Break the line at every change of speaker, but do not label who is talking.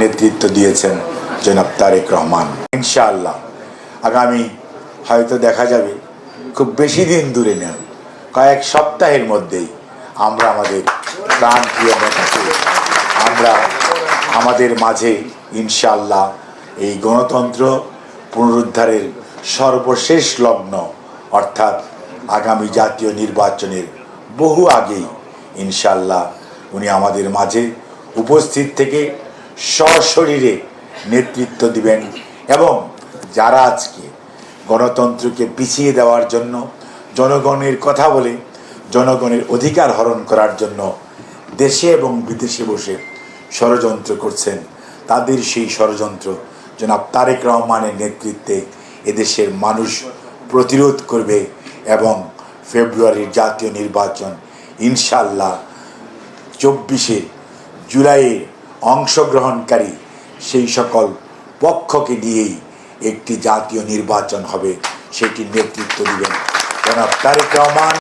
নেতৃত্ব দিয়েছেন জনাব তারেক রহমান। ইনশাআল্লাহ। আগামী হয়তো দেখা যাবে, খুব বেশি দিন দূরে নেই কয়েক সপ্তাহের মধ্যেই আমরা আমাদের প্রাণপ্রিয় নেতাকে, আমরা আমাদের মাঝে ইনশাআল্লাহ এই গণতন্ত্র পুনরুদ্ধারের সর্বশেষ লগ্ন, অর্থাৎ আগামী জাতীয় নির্বাচনের বহু আগেই ইনশাআল্লাহ উনি আমাদের মাঝে উপস্থিত থেকে সশরীরে নেতৃত্ব দিবেন এবং যারা আজকে গণতন্ত্রকে পিছিয়ে দেওয়ার জন্য জনগণের কথা বলে জনগণের অধিকার হরণ করার জন্য দেশে এবং বিদেশে বসে ষড়যন্ত্র করছেন, তাদের সেই ষড়যন্ত্র জনাব তারেক রহমানের নেতৃত্বে এদেশের মানুষ প্রতিরোধ করবে এবং ফেব্রুয়ারির জাতীয় নির্বাচন ইনশাল্লাহ চব্বিশে জুলাইয়ের অংশগ্রহণকারী সেই সকল পক্ষকে দিয়েই একটি জাতীয় নির্বাচন হবে সেটির নেতৃত্ব দিবেন। জনাব তারেক রহমান।